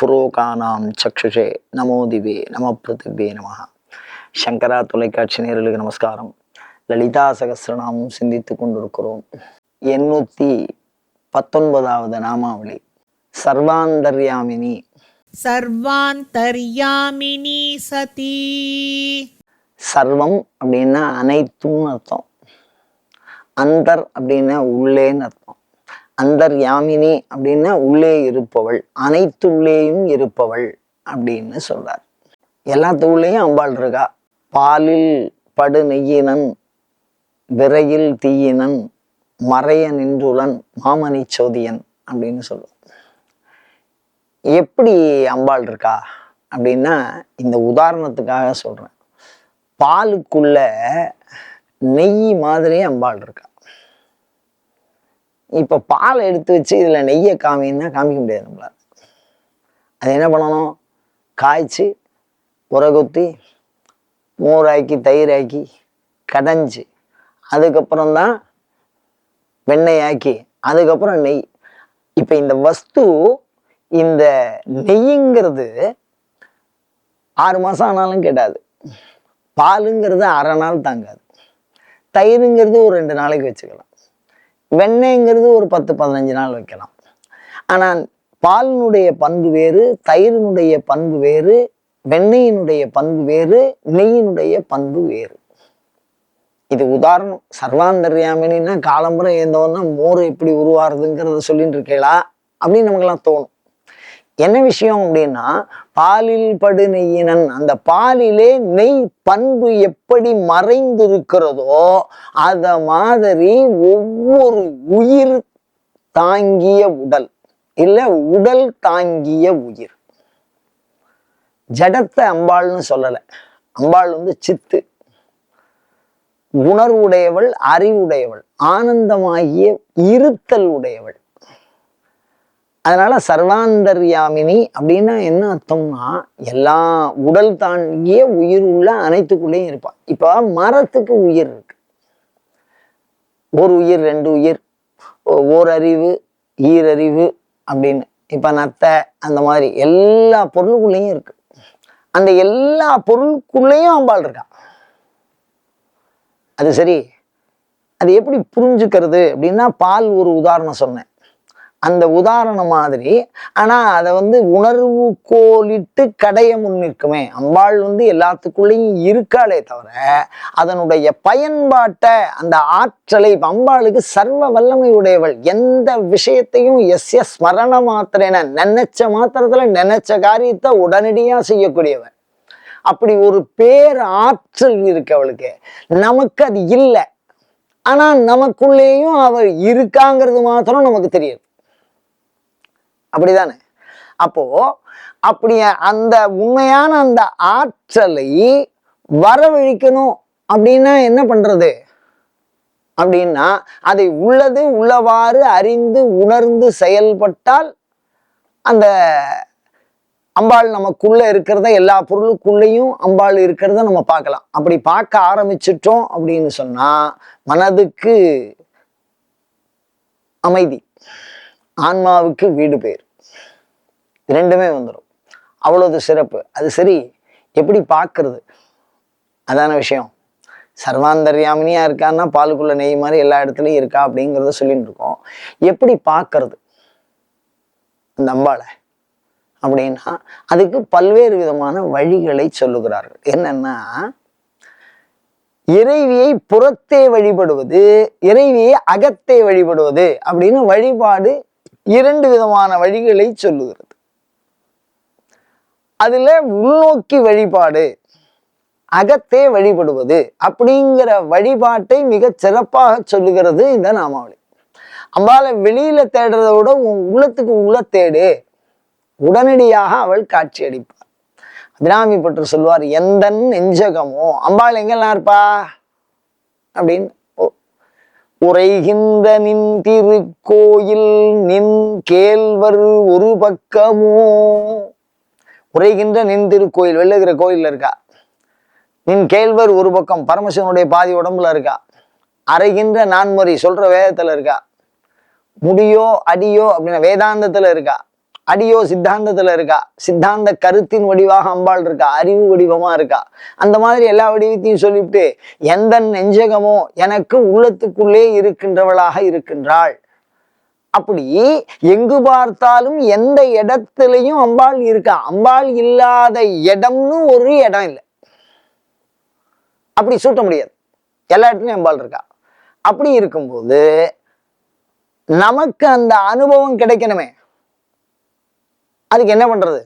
புரோகானாம் சக்ஷுஷே நமோ திவே நம பிருத்திவே நம சங்கரா தொலைக்காட்சி நேரலுக்கு நமஸ்காரம். லலிதா சகசிரநாமம் சிந்தித்து கொண்டிருக்கிறோம். எண்ணூற்றி பத்தொன்பதாவது நாமாவளி. சர்வாந்தர்யாமினி. சர்வாந்தர்யாமினி சதி. சர்வம் அப்படின்னா அனைத்தும் அர்த்தம். அந்தர் அப்படின்னா உள்ளேன்னு அர்த்தம். அந்தர் யாமினி அப்படின்னு உள்ளே இருப்பவள் அனைத்துள்ளேயும் இருப்பவள் அப்படின்னு சொல்றார். எல்லாத்துள்ளேயும் அம்பாள் இருக்கா? பாலில் படு நெய்யினன் விரையில் தீயினன் மறைய நின்றுளன் மாமணி சோதியன் அப்படின்னு சொல்லுவோம். எப்படி அம்பாள் இருக்கா அப்படின்னா இந்த உதாரணத்துக்காக சொல்றேன். பாலுக்குள்ள நெய் மாதிரியே அம்பாள் இருக்கா? இப்போ பாலை எடுத்து வச்சு இதில் நெய்யை காமின்னா காமிக்க முடியாது நம்மளால் அது என்ன பண்ணணும்? காய்ச்சி உரகுத்தி மோராக்கி தயிராக்கி கடைஞ்சி அதுக்கப்புறம் தான் வெண்ணெய் ஆக்கி அதுக்கப்புறம் நெய். இப்போ இந்த வஸ்து இந்த நெய்யுங்கிறது ஆறு மாதம் ஆனாலும் கேட்டாது பாலுங்கிறது அரை நாள் தாங்காது. தயிருங்கிறது ஒரு ரெண்டு நாளைக்கு வச்சுக்கலாம். வெண்ணெய்ங்கிறது ஒரு பத்து பதினஞ்சு நாள் வைக்கலாம். ஆனால் பாலினுடைய பண்பு வேறு தயிரினுடைய பண்பு வேறு வெண்ணெயினுடைய பண்பு வேறு நெய்யினுடைய பண்பு வேறு. இது உதாரணம். சர்வாந்தர்யாமினா காலம்புரை ஏந்தவன்னா மோர் எப்படி உருவாருதுங்கிறத சொல்லிட்டு இருக்கேளா அப்படின்னு நமக்கெல்லாம் தோணும். என்ன விஷயம் அப்படின்னா பாலில் படு நெய்யினன் அந்த பாலிலே நெய் பண்பு எப்படி மறைந்திருக்கிறதோ அத மாதிரி ஒவ்வொரு உயிர் தாங்கிய உடல் இல்ல உடல் தாங்கிய உயிர். ஜடத்தை அம்பாள்னு சொல்லல. அம்பாள் வந்து சித்து. உணர்வுடையவள் அறிவுடையவள் ஆனந்தமாகிய இருத்தல் உடையவள். அதனால சர்வாந்தர்யாமினி அப்படின்னா என்ன அர்த்தம்னா எல்லா உடல் தாண்டிய உயிர் உள்ள அனைத்துக்குள்ளேயும் இருப்பான் இப்போ மரத்துக்கு உயிர் இருக்கு. ஒரு உயிர் ரெண்டு உயிர் ஓ- ஓரறிவு ஈரறிவு அப்படின்னு. இப்போ நத்தை அந்த மாதிரி எல்லா பொருளுக்குள்ளேயும் இருக்கு. அந்த எல்லா பொருளுக்குள்ளேயும் அம்பாள் இருக்கா? அது சரி. அது எப்படி புரிஞ்சுக்கிறது அப்படின்னா பால் ஒரு உதாரணம் சொன்னேன். அந்த உதாரணம் மாதிரி. ஆனா அதை வந்து உணர்வு கோலிட்டு கடைய முன்னிற்குமே அம்பாள் வந்து எல்லாத்துக்குள்ளேயும் இருக்காளே தவிர அதனுடைய பயன்பாட்டை அந்த ஆற்றலை அம்பாளுக்கு சர்வ வல்லமை உடையவள் எந்த விஷயத்தையும் எஸ் எஸ் ஸ்மரண மாத்திரன நினைச்ச மாத்திரத்துல நினைச்ச காரியத்தை உடனடியா செய்யக்கூடியவன் அப்படி ஒரு பேர் ஆற்றல் இருக்கு அவளுக்கு. நமக்கு அது இல்லை. ஆனா நமக்குள்ளேயும் அவள் இருக்காங்கிறது மாத்திரம் நமக்கு தெரியுது. அப்படிதானே? அப்போ அப்படி அந்த உண்மையான அந்த ஆற்றலை வரவழிக்கணும் அப்படின்னா என்ன பண்றது? அப்படின்னா அதை உள்ளது உள்ளவாறு அறிந்து உணர்ந்து செயல்பட்டால் அந்த அம்பாள் நமக்குள்ள இருக்கிறத எல்லா பொருளுக்குள்ளேயும் அம்பாள் இருக்கிறத நம்ம பார்க்கலாம். அப்படி பார்க்க ஆரம்பிச்சிட்டோம் அப்படின்னு சொன்னா மனதுக்கு அமைதி. ஆன்மாவுக்கு வீடு பேர் ரெண்டுமே வந்துடும் அவ்வளவு சிறப்பு. அது சரி எப்படி பார்க்கறது? அதான விஷயம். சர்வாந்தர்யாமினியாக இருக்கான்னா பாலுக்குள்ள நெய் மாதிரி எல்லா இடத்துலையும் இருக்கா அப்படிங்கிறத சொல்லிட்டு இருக்கோம். எப்படி பார்க்கறது? அந்த அம்பாளை. அப்படின்னா அதுக்கு பல்வேறு விதமான வழிகளை சொல்லுகிறார்கள். என்னன்னா இறைவியை புறத்தே வழிபடுவது இறைவியை அகத்தே வழிபடுவது அப்படின்னு வழிபாடு இரண்டு விதமான வழிகளை சொல்லுகிறது. அதில் உள்நோக்கி வழிபாடு அகத்தே வழிபடுவது அப்படிங்கிற வழிபாட்டை மிக சிறப்பாக சொல்லுகிறது இந்த நாமாவளி. அம்பால வெளியில தேடுறத விட உன் உள்ளத்துக்கு உள்ள தேடு. உடனடியாக அவள் காட்சி அளிப்பார் அபிராமி பற்று சொல்வார் எந்தன் நெஞ்சகமோ அம்பாள் எங்கெல்லாம் இருப்பா? அப்படின்னு. உரைகின்ற நின் திருக்கோயில் நின் கேழ்வர் ஒரு பக்கமோ? உரைகின்ற நின் திருக்கோயில் வெளில இருக்கிற கோயில்ல இருக்கா? நின் கேழ்வர் ஒரு பக்கம் பரமசிவனுடைய பாதி உடம்புல இருக்கா? அரைகின்ற நான்முறை சொல்ற வேதத்துல இருக்கா? முடியோ அடியோ அப்படின்னா வேதாந்தத்துல இருக்கா? அடியோ சித்தாந்தத்துல இருக்கா? சித்தாந்த கருத்தின் வடிவாக அம்பாள் இருக்கா? அறிவு வடிவமா இருக்கா? அந்த மாதிரி எல்லா வடிவத்தையும் சொல்லிவிட்டு எந்த நெஞ்சகமோ எனக்கு உள்ளத்துக்குள்ளே இருக்கின்றவளாக இருக்கின்றாள். அப்படி எங்கு பார்த்தாலும் எந்த இடத்துலையும் அம்பாள் இருக்கா? அம்பாள் இல்லாத இடம்னு ஒரு இடம் இல்லை. அப்படி சூட்ட முடியாது. எல்லா இடத்துலையும் அம்பாள் இருக்கா? அப்படி இருக்கும்போது நமக்கு அந்த அனுபவம் கிடைக்கணுமே. அதுக்கு என்ன பண்றது?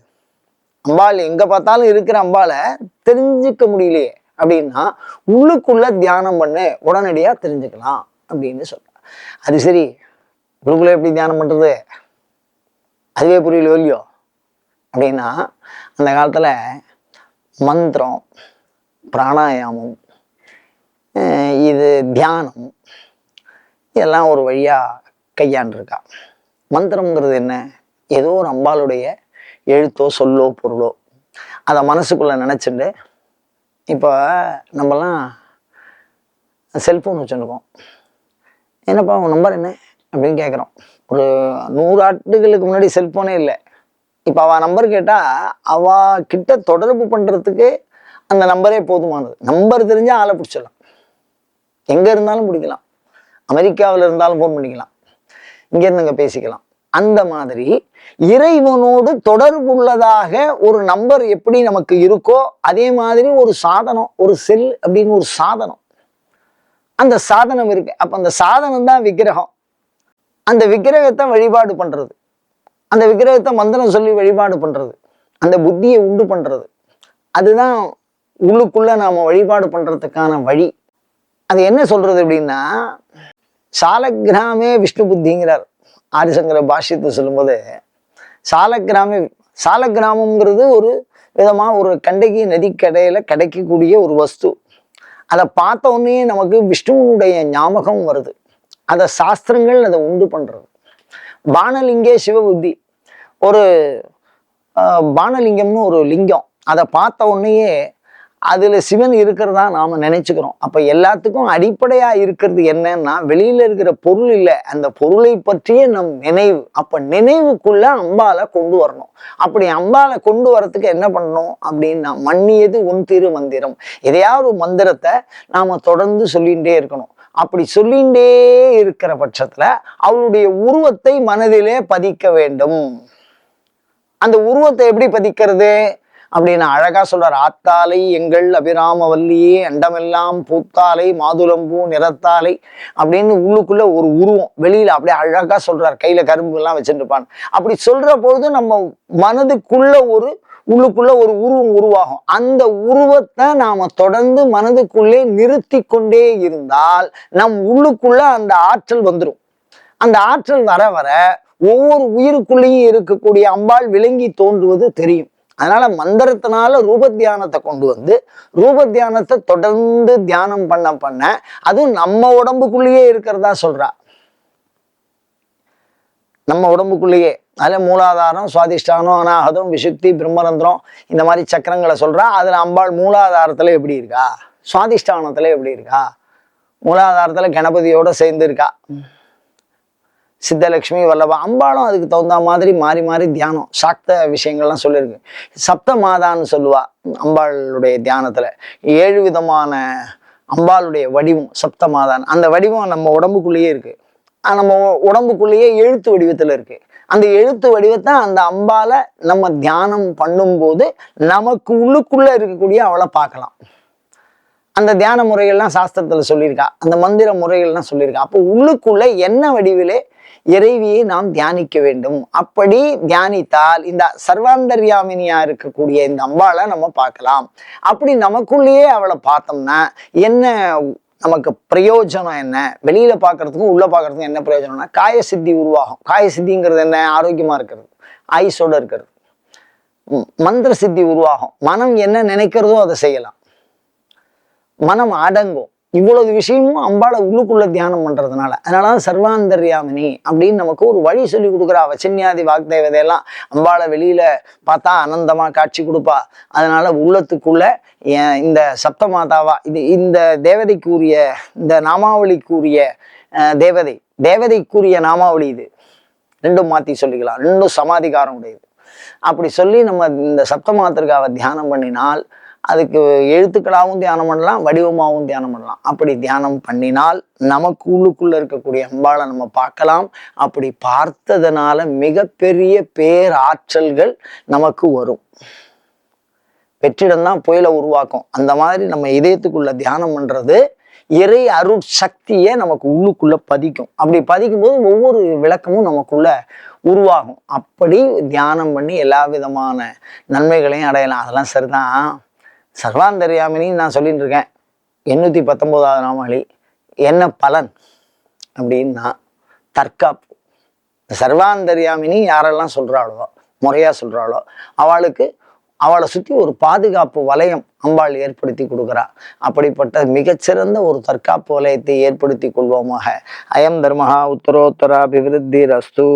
அம்பாள் எங்க பார்த்தாலும் இருக்கிற அம்பாளை தெரிஞ்சுக்க முடியலையே அப்படின்னா உள்ளுக்குள்ள தியானம் பண்ணு உடனடியாக தெரிஞ்சுக்கலாம் அப்படின்னு சொல்றார் அது சரி உள்ளுக்குள்ள எப்படி தியானம் பண்றது? அதுவே புரியலையோ இல்லையோ? அப்படின்னா அந்த காலத்தில் மந்திரம் பிராணாயாமம் இது தியானம் இதெல்லாம் ஒரு வழியாக கையாண்டுருக்கா. மந்திரம்ங்கிறது என்ன? ஏதோ ஒரு அம்பாளுடைய எழுத்தோ சொல்லோ பொருளோ அதை மனசுக்குள்ளே நினச்சிட்டு இப்போ நம்மலாம் செல்ஃபோன் வச்சுருக்கோம். என்னப்பா உன் நம்பர் என்ன? அப்படின்னு கேட்குறோம் ஒரு நூறு ஆண்டுகளுக்கு முன்னாடி செல்ஃபோனே இல்லை. இப்போ அவள் நம்பர் கேட்டால் அவ கிட்ட தொடர்பு பண்ணுறதுக்கு அந்த நம்பரே போதுமானது. நம்பர் தெரிஞ்சால் ஆளை பிடிச்சிடலாம். எங்கே இருந்தாலும் பிடிக்கலாம். அமெரிக்காவில் இருந்தாலும் ஃபோன் பண்ணிக்கலாம். இங்கேருந்து அங்கே பேசிக்கலாம். அந்த மாதிரி இறைவனோடு தொடர்புள்ளதாக ஒரு நம்பர் எப்படி நமக்கு இருக்கோ அதே மாதிரி ஒரு சாதனம் ஒரு செல் அப்படின்னு ஒரு சாதனம். அந்த சாதனம் இருக்கு. அப்ப அந்த சாதனம் தான் விக்கிரகம். அந்த விக்கிரகத்தை வழிபாடு பண்றது. அந்த விக்கிரகத்தை மந்திரம் சொல்லி வழிபாடு பண்றது. அந்த புத்தியை உண்டு பண்றது. அதுதான் உள்ளுக்குள்ள நாம வழிபாடு பண்றதுக்கான வழி. அது என்ன சொல்றது அப்படின்னா சாலக்கிராமே விஷ்ணு புத்திங்கிறார். ஆதிசங்கர பாஷ்யத்தை சொல்லும்போது சாலக்கிராமி சாலக்கிராமங்கிறது ஒரு விதமாக ஒரு கண்டகி நதிக்கடையில் கிடைக்கக்கூடிய ஒரு வஸ்து. அதை பார்த்த உடனே நமக்கு விஷ்ணுவனுடைய ஞாபகம் வருது. அதை சாஸ்திரங்கள் அதை உண்டு பண்ணுறது பானலிங்கே சிவபுத்தி. ஒரு பானலிங்கம்னு ஒரு லிங்கம். அதை பார்த்த உடனேயே அதில் சிவன் இருக்கிறதா நாம் நினைச்சுக்கிறோம். அப்போ எல்லாத்துக்கும் அடிப்படையாக இருக்கிறது என்னன்னா வெளியில் இருக்கிற பொருள் இல்லை. அந்த பொருளை பற்றிய நம் நினைவு. அப்போ நினைவுக்குள்ளே அம்பாலை கொண்டு வரணும். அப்படி அம்பாலை கொண்டு வரத்துக்கு என்ன பண்ணணும்? அப்படின்னா மன்னியது உன் திரு மந்திரம் எதையாவது மந்திரத்தை நாம் தொடர்ந்து சொல்லிகிட்டே இருக்கணும். அப்படி சொல்லிகிட்டே இருக்கிற பட்சத்தில் அவளுடைய உருவத்தை மனதிலே பதிக்க வேண்டும். அந்த உருவத்தை எப்படி பதிக்கிறது? அப்படின்னு அழகா சொல்றார் ஆத்தாலை எங்கள் அபிராமவல்லியே அண்டமெல்லாம் பூத்தாலை மாதுளம்பூ நிறத்தாலை அப்படின்னு உள்ளுக்குள்ள ஒரு உருவம் வெளியில அப்படியே அழகா சொல்றார் கையில கரும்பு எல்லாம் வச்சுருப்பான் அப்படி சொல்ற பொழுது நம்ம மனதுக்குள்ள ஒரு உள்ளுக்குள்ள ஒரு உருவம் உருவாகும். அந்த உருவத்தை நாம தொடர்ந்து மனதுக்குள்ளே நிறுத்தி கொண்டே இருந்தால் நம் உள்ளுக்குள்ள அந்த ஆற்றல் வந்துடும் அந்த ஆற்றல் வர வர ஒவ்வொரு உயிருக்குள்ளேயும் இருக்கக்கூடிய அம்பாள் விளங்கி தோன்றுவது தெரியும். அதனால மந்திரத்தினால ரூப தியானத்தை கொண்டு வந்து ரூப தியானத்தை தொடர்ந்து தியானம் பண்ண பண்ண அதுவும் நம்ம உடம்புக்குள்ளேயே இருக்கிறதா சொல்றா. நம்ம உடம்புக்குள்ளேயே. அதில் மூலாதாரம் சுவாதிஷ்டானம் அனாகதம் விசுக்தி பிரம்மரந்திரம் இந்த மாதிரி சக்கரங்களை சொல்றா. அதில் அம்பாள் மூலாதாரத்தில் எப்படி இருக்கா? சுவாதிஷ்டானத்தில் எப்படி இருக்கா? மூலாதாரத்தில் கணபதியோட சேர்ந்து இருக்கா. சித்தலட்சுமி வல்லபா அம்பாலும் அதுக்கு தகுந்த மாதிரி மாறி மாறி தியானம் சாக்த விஷயங்கள்லாம் சொல்லியிருக்கு. சப்த மாதான்னு சொல்லுவா அம்பாளுடைய தியானத்தில். ஏழு விதமான அம்பாளுடைய வடிவம் சப்த மாதான் அந்த வடிவம் நம்ம உடம்புக்குள்ளேயே இருக்குது நம்ம உடம்புக்குள்ளேயே எழுத்து வடிவத்தில் இருக்குது அந்த எழுத்து வடிவத்தை அந்த அம்பால நம்ம தியானம் பண்ணும்போது நமக்கு உள்ளுக்குள்ளே இருக்கக்கூடிய அவளை பார்க்கலாம். அந்த தியான முறைகள்லாம் சாஸ்திரத்தில் சொல்லியிருக்கா. அந்த மந்திர முறைகள்லாம் சொல்லியிருக்கா. அப்போ உள்ளுக்குள்ளே என்ன வடிவிலே இறைவியை நாம் தியானிக்க வேண்டும். அப்படி தியானித்தால் இந்த சர்வாந்தர்யாமினியா இருக்கக்கூடிய இந்த அம்பாளை நம்ம பார்க்கலாம். அப்படி நமக்குள்ளேயே அவளை பார்த்தோம்னா என்ன நமக்கு பிரயோஜனம் என்ன? வெளியில பார்க்கறதுக்கும் உள்ள பார்க்கறதுக்கும் என்ன பிரயோஜனம்னா காய சித்தி உருவாகும். காய சித்திங்கிறது என்ன? ஆரோக்கியமா இருக்கிறது. ஆயுசோட இருக்கிறது. மந்திர சித்தி உருவாகும். மனம் என்ன நினைக்கிறதோ அதை செய்யலாம். மனம் அடங்கும். இவ்வளவு விஷயமும் அம்பாளை உள்ளுக்குள்ள தியானம் பண்றதுனால. அதனால சர்வாந்தர்யாமினி அப்படின்னு நமக்கு ஒரு வழி சொல்லி கொடுக்குறா. வச்சன்யாதி வாக்தேவதையெல்லாம் அம்பாளை வெளியில பார்த்தா அனந்தமா காட்சி கொடுப்பா. அதனால உள்ளத்துக்குள்ள இந்த இந்த மாதாவா இது இந்த தேவதைக்குரிய இந்த நாமாவளிக்குரிய அஹ், தேவதை தேவதைக்குரிய நாமாவளி இது. ரெண்டும் மாத்தி சொல்லிக்கலாம். ரெண்டும் சமாதிகாரம் உடையது. அப்படி சொல்லி நம்ம இந்த சப்தமாத்திருக்காவை தியானம் பண்ணினால் அதுக்கு எழுத்துக்களாகவும் தியானம் பண்ணலாம் வடிவமாகவும் தியானம் பண்ணலாம். அப்படி தியானம் பண்ணினால் நமக்கு உள்ளுக்குள்ள இருக்கக்கூடிய அம்பாளை நம்ம பார்க்கலாம். அப்படி பார்த்ததுனால மிகப்பெரிய பேராற்றல்கள் நமக்கு வரும். வெற்றிடம் தான் புயலை உருவாக்கும். அந்த மாதிரி நம்ம இதயத்துக்குள்ள தியானம் பண்றது இறை அருட் சக்தியை நமக்கு உள்ளுக்குள்ள பதிக்கும். அப்படி பதிக்கும் போது ஒவ்வொரு விளக்கமும் நமக்குள்ள உருவாகும். அப்படி தியானம் பண்ணி எல்லா விதமான நன்மைகளையும் அடையலாம். அதெல்லாம் சரிதான். சர்வாந்தர்யாமினின்னு நான் சொல்லிட்டு இருக்கேன் எண்ணூற்றி பத்தொம்போதாவது நாமாளி என்ன பலன் அப்படின்னா தற்காப்பு. சர்வாந்தரியாமினி சர்வாந்தர்யாமினி யாரெல்லாம் சொல்கிறாளோ முறையாக சொல்கிறாளோ அவளுக்கு அவளை சுற்றி ஒரு பாதுகாப்பு வலயம் அம்பாள் ஏற்படுத்தி கொடுக்குறா. அப்படிப்பட்ட மிகச்சிறந்த ஒரு தற்காப்பு வலயத்தை ஏற்படுத்தி கொள்வோமாக. அயம் தர்மஹா உத்தரோத்தர அபிவிருத்தி ரஸ்து